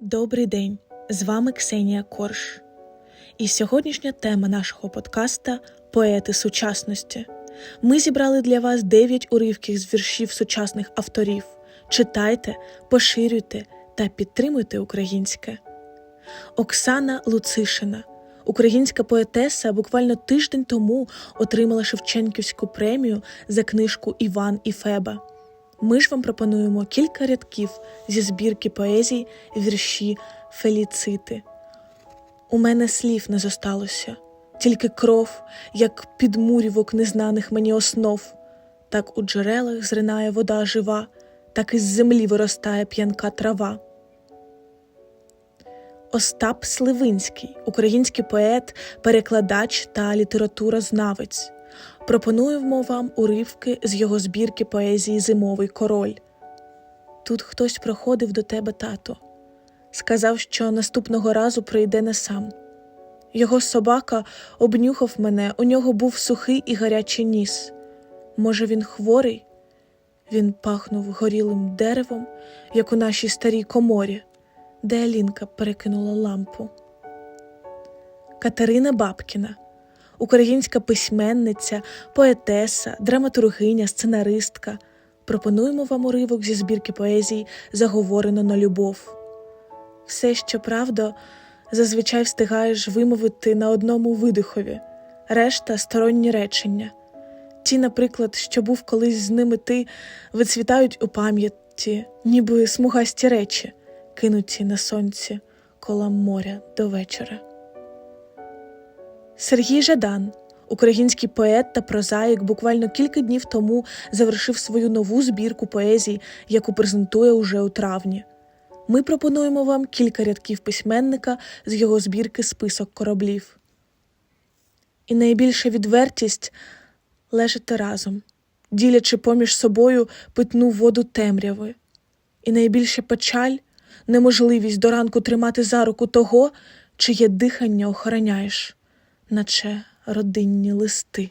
Добрий день! З вами Ксенія Корж. І сьогоднішня тема нашого подкаста Поети сучасності. Ми зібрали для вас 9 уривків з віршів сучасних авторів. Читайте, поширюйте та підтримуйте українське. Оксана Луцишина, українська поетеса, буквально тиждень тому отримала Шевченківську премію за книжку Іван і Феба. Ми ж вам пропонуємо кілька рядків зі збірки поезій вірші Феліцити. У мене слів не зосталося, тільки кров, як підмурівок незнаних мені основ. Так у джерелах зринає вода жива, так із землі виростає п'янка трава. Остап Сливинський, український поет, перекладач та літературознавець. Пропонуємо вам уривки з його збірки поезії Зимовий король. Тут хтось проходив до тебе тато, сказав, що наступного разу прийде не сам. Його собака обнюхав мене, у нього був сухий і гарячий ніс. Може, він хворий? Він пахнув горілим деревом, як у нашій старій коморі, де Алінка перекинула лампу. Катерина Бабкіна українська письменниця, поетеса, драматургиня, сценаристка. Пропонуємо вам уривок зі збірки поезій Заговорено на любов. Все, що правда, зазвичай встигаєш вимовити на одному видихові, решта сторонні речення. Ті, наприклад, що був колись з ними ти, вицвітають у пам'яті, ніби смугасті речі, кинуті на сонці коло моря до вечора. Сергій Жадан, український поет та прозаїк, буквально кілька днів тому завершив свою нову збірку поезій, яку презентує уже у травні. Ми пропонуємо вам кілька рядків письменника з його збірки Список кораблів. І найбільша відвертість лежати разом, ділячи поміж собою питну воду темряви. І найбільша печаль неможливість до ранку тримати за руку того, чиє дихання охороняєш наче родинні листи.